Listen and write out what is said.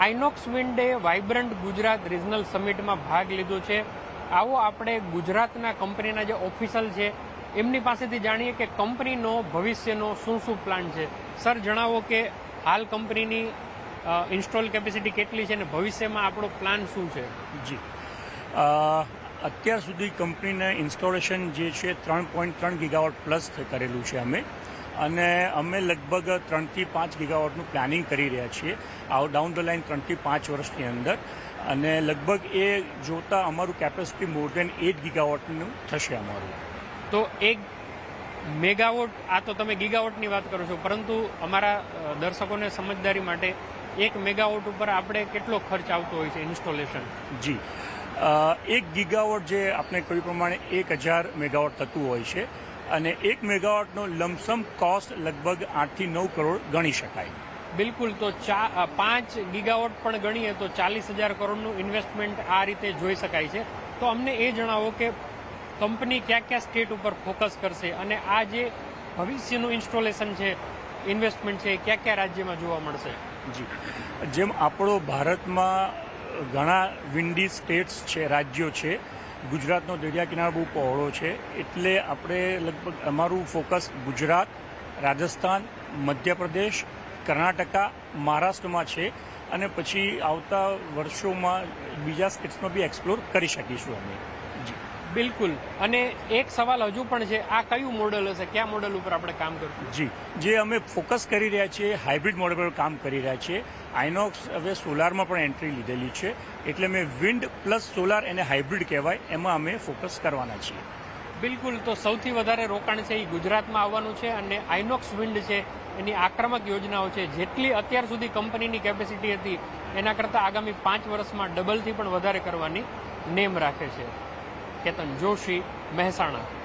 આઇનોક્સ વિન્ડે vibrant Gujarat regional સમિટમાં ભાગ લીધો છે. આવો આપણે ગુજરાતના કંપનીના જે ઓફિસલ છે, એમની પાસેથી જાણીએ કે કંપનીનો ભવિષ્યનો શું શું પ્લાન છે. સર, જણાવો કે હાલ કંપનીની ઇન્સ્ટોલ કેપેસિટી કેટલી છે અને ભવિષ્યમાં આપણો પ્લાન શું છે? જી. અત્યાર સુધી કંપનીના ઇન્સ્ટોલેશન જે છે, ત્રણ પોઈન્ટ ત્રણ ગીગાવોટ પ્લસ કરેલું છે અમે. અને અમે લગભગ ત્રણથી પાંચ ગીગાવોટનું પ્લાનિંગ કરી રહ્યા છીએ. આઉટ ડાઉન ધ લાઇન ત્રણથી પાંચ વર્ષની અંદર. અને લગભગ એ જોતા અમારું કેપેસિટી મોર દેન એટ ગીગાવોટનું થશે અમારું. તો એક મેગાવોટ આ તો તમે ગીગાવોટની વાત કરો છો પરંતુ અમારા દર્શકોને સમજદારી માટે એક મેગાવોટ ઉપર આપણે કેટલો ખર્ચ આવતો હોય છે ઇન્સ્ટોલેશન? જી. એક ગીગાવોટ જે આપણે કહ્યું પ્રમાણે એક હજાર મેગાવોટ થતું હોય છે. અને એક મેગાવોટનો લમસમ કોસ્ટ લગભગ આઠથી નવ કરોડ ગણી શકાય. બિલકુલ તો ચા પાંચ ગીગાવોટ પણ ગણીએ તો ચાલીસ હજાર કરોડનું ઇન્વેસ્ટમેન્ટ આ રીતે જોઈ શકાય છે. તો અમને એ જણાવો કે કંપની ક્યાં કયા સ્ટેટ ઉપર ફોકસ કરશે અને આ જે ભવિષ્યનું ઇન્સ્ટોલેશન છે ઇન્વેસ્ટમેન્ટ છે એ કયા કયા રાજ્યમાં જોવા મળશે? જી. જેમ આપણો ભારતમાં ઘણા વિન્ડી સ્ટેટ્સ છે રાજ્યો છે ગુજરાતનો દરિયા કિનારો બહુ પહોળો છે, એટલે આપણે લગભગ અમારું ફોકસ ગુજરાત, રાજસ્થાન, મધ્યપ્રદેશ, કર્ણાટકા, મહારાષ્ટ્રમાં છે અને પછી આવતા વર્ષોમાં બીજા સ્ટેટ્સમાં બી એક્સપ્લોર કરી શકીશું અમે. બિલકુલ. અને એક સવાલ હજુ પણ છે આ કયું મોડલ હશે? કયા મોડલ ઉપર આપણે કામ કરશું? જી. જે અમે ફોકસ કરી રહ્યા છીએ હાઇબ્રિડ મોડલ પર કામ કરી રહ્યા છીએ. આઇનોક્સ હવે સોલારમાં પણ એન્ટ્રી લીધેલી છે. એટલે મેં વિન્ડ પ્લસ સોલાર એને હાઇબ્રિડ કહેવાય એમાં અમે ફોકસ કરવાના છીએ. બિલકુલ. તો સૌથી વધારે રોકાણ છે એ ગુજરાતમાં આવવાનું છે અને આઇનોક્સ વિન્ડ છે એની આક્રમક યોજનાઓ છે. જેટલી અત્યાર સુધી કંપનીની કેપેસિટી હતી એના કરતાં આગામી પાંચ વર્ષમાં ડબલથી પણ વધારે કરવાની નેમ રાખે છે. કેતન જોશી મહેસાણા